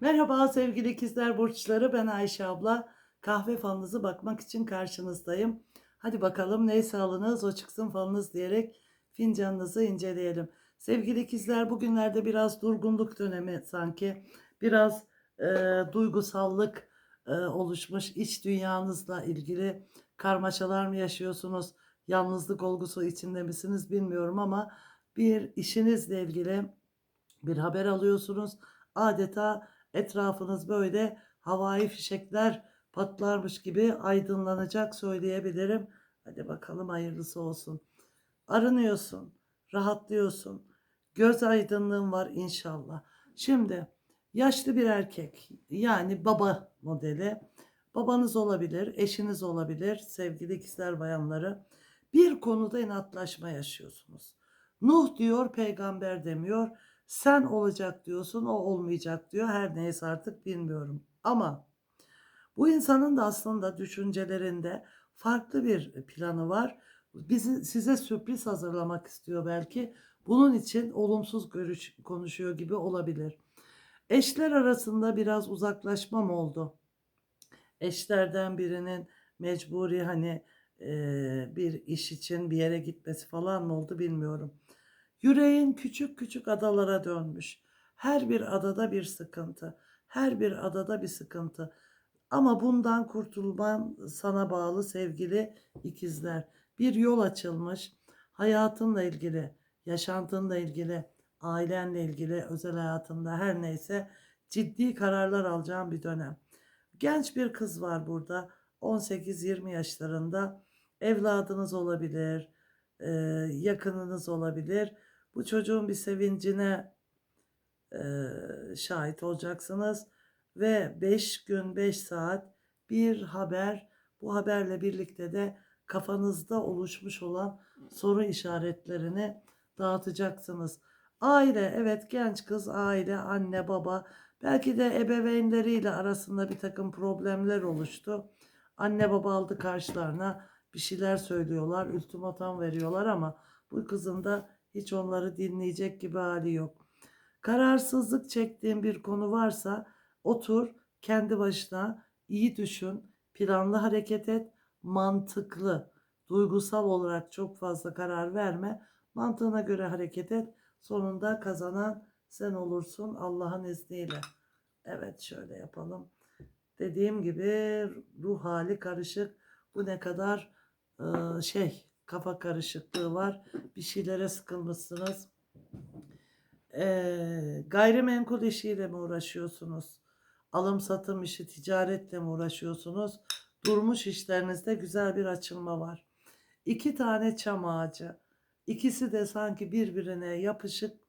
Merhaba sevgili ikizler burçları ben Ayşe abla. Kahve falınızı bakmak için karşınızdayım. Hadi bakalım neyse alınız o çıksın falınız diyerek fincanınızı inceleyelim. Sevgili ikizler bugünlerde biraz durgunluk dönemi sanki. Biraz e, duygusallık e, oluşmuş iç dünyanızla ilgili karmaşalar mı yaşıyorsunuz? Yalnızlık olgusu içinde misiniz bilmiyorum ama bir işinizle ilgili bir haber alıyorsunuz. Adeta etrafınız böyle havai fişekler patlarmış gibi aydınlanacak söyleyebilirim. Hadi bakalım hayırlısı olsun. Arınıyorsun, rahatlıyorsun. Göz aydınlığın var inşallah. Şimdi yaşlı bir erkek yani baba modeli. Babanız olabilir, eşiniz olabilir sevgili ikizler bayanları. Bir konuda inatlaşma yaşıyorsunuz. Nuh diyor, peygamber demiyor. Sen olacak diyorsun, o olmayacak diyor. Her neyse artık bilmiyorum. Ama bu insanın da aslında düşüncelerinde farklı bir planı var. Bizi size sürpriz hazırlamak istiyor belki. Bunun için olumsuz görüş konuşuyor gibi olabilir. Eşler arasında biraz uzaklaşma mı oldu? Eşlerden birinin mecburi hani e, bir iş için bir yere gitmesi falan mı oldu bilmiyorum. Yüreğin küçük küçük adalara dönmüş. Her bir adada bir sıkıntı. Her bir adada bir sıkıntı. Ama bundan kurtulman sana bağlı sevgili ikizler. Bir yol açılmış. Hayatınla ilgili, yaşantınla ilgili, ailenle ilgili, özel hayatında her neyse ciddi kararlar alacağın bir dönem. Genç bir kız var burada. 18-20 yaşlarında. Evladınız olabilir, yakınınız olabilir. Bu çocuğun bir sevincine e, şahit olacaksınız ve 5 gün 5 saat bir haber bu haberle birlikte de kafanızda oluşmuş olan soru işaretlerini dağıtacaksınız. Aile evet genç kız aile anne baba belki de ebeveynleriyle arasında bir takım problemler oluştu. Anne baba aldı karşılarına bir şeyler söylüyorlar ultimatom veriyorlar ama bu kızın da hiç onları dinleyecek gibi hali yok. Kararsızlık çektiğin bir konu varsa otur kendi başına iyi düşün, planlı hareket et, mantıklı, duygusal olarak çok fazla karar verme, mantığına göre hareket et. Sonunda kazanan sen olursun Allah'ın izniyle. Evet şöyle yapalım. Dediğim gibi ruh hali karışık. Bu ne kadar e, şey kafa karışıklığı var. Bir şeylere sıkılmışsınız. Ee, gayrimenkul işiyle mi uğraşıyorsunuz? Alım satım işi, ticaretle mi uğraşıyorsunuz? Durmuş işlerinizde güzel bir açılma var. İki tane çam ağacı. İkisi de sanki birbirine yapışık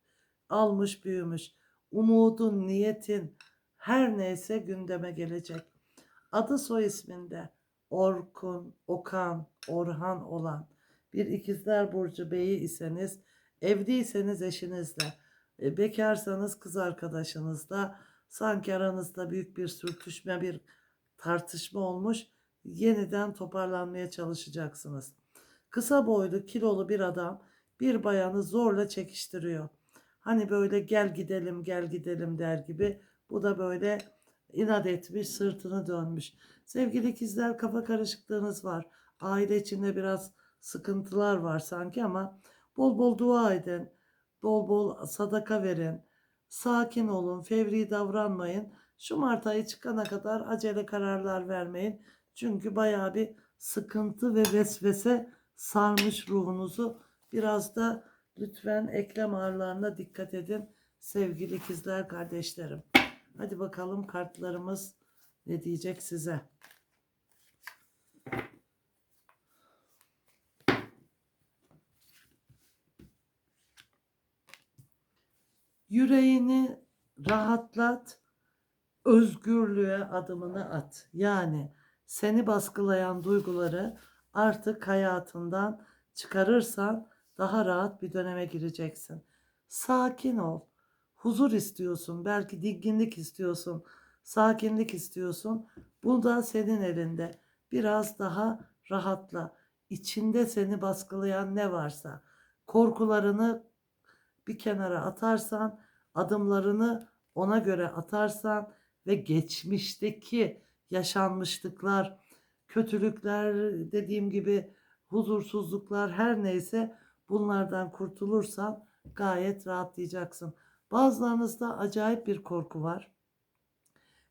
almış büyümüş. Umudun, niyetin her neyse gündeme gelecek. Adı soy isminde Orkun, Okan, Orhan olan bir ikizler burcu beyi iseniz, evliyseniz eşinizle, e, bekarsanız kız arkadaşınızla, sanki aranızda büyük bir sürtüşme, bir tartışma olmuş, yeniden toparlanmaya çalışacaksınız. Kısa boylu, kilolu bir adam bir bayanı zorla çekiştiriyor. Hani böyle gel gidelim, gel gidelim der gibi. Bu da böyle inat etmiş, sırtını dönmüş. Sevgili ikizler kafa karışıklığınız var. Aile içinde biraz sıkıntılar var sanki ama bol bol dua edin. Bol bol sadaka verin. Sakin olun, fevri davranmayın. Şu Mart ayı çıkana kadar acele kararlar vermeyin. Çünkü bayağı bir sıkıntı ve vesvese sarmış ruhunuzu. Biraz da lütfen eklem ağrılarına dikkat edin sevgili ikizler kardeşlerim. Hadi bakalım kartlarımız ne diyecek size. Yüreğini rahatlat, özgürlüğe adımını at. Yani seni baskılayan duyguları artık hayatından çıkarırsan daha rahat bir döneme gireceksin. Sakin ol. Huzur istiyorsun, belki dinginlik istiyorsun, sakinlik istiyorsun. Bu da senin elinde. Biraz daha rahatla. İçinde seni baskılayan ne varsa, korkularını bir kenara atarsan, adımlarını ona göre atarsan ve geçmişteki yaşanmışlıklar, kötülükler, dediğim gibi huzursuzluklar her neyse bunlardan kurtulursan gayet rahatlayacaksın. Bazılarınızda acayip bir korku var.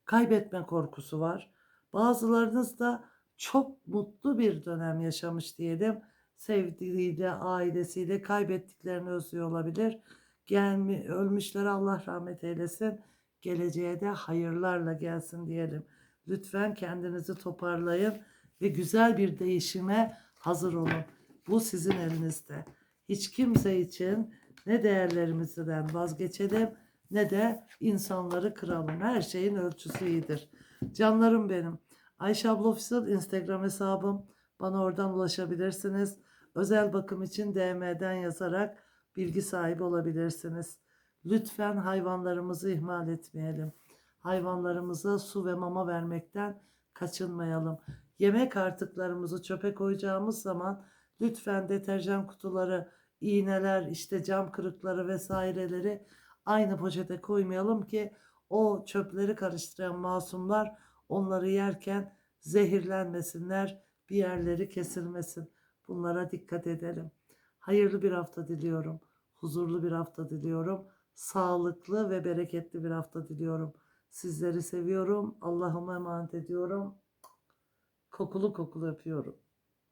Kaybetme korkusu var. Bazılarınız da çok mutlu bir dönem yaşamış diyelim. Sevdiğiyle, ailesiyle kaybettiklerini özlüyor olabilir. Gelmi, ölmüşlere Allah rahmet eylesin. Geleceğe de hayırlarla gelsin diyelim. Lütfen kendinizi toparlayın ve güzel bir değişime hazır olun. Bu sizin elinizde. Hiç kimse için ne değerlerimizden vazgeçelim ne de insanları kıralım. Her şeyin ölçüsü iyidir. Canlarım benim. Ayşe abla Official Instagram hesabım. Bana oradan ulaşabilirsiniz. Özel bakım için DM'den yazarak bilgi sahibi olabilirsiniz. Lütfen hayvanlarımızı ihmal etmeyelim. Hayvanlarımıza su ve mama vermekten kaçınmayalım. Yemek artıklarımızı çöpe koyacağımız zaman lütfen deterjan kutuları, iğneler, işte cam kırıkları vesaireleri aynı poşete koymayalım ki o çöpleri karıştıran masumlar onları yerken zehirlenmesinler, bir yerleri kesilmesin. Bunlara dikkat edelim. Hayırlı bir hafta diliyorum. Huzurlu bir hafta diliyorum. Sağlıklı ve bereketli bir hafta diliyorum. Sizleri seviyorum. Allah'ıma emanet ediyorum. Kokulu kokulu öpüyorum.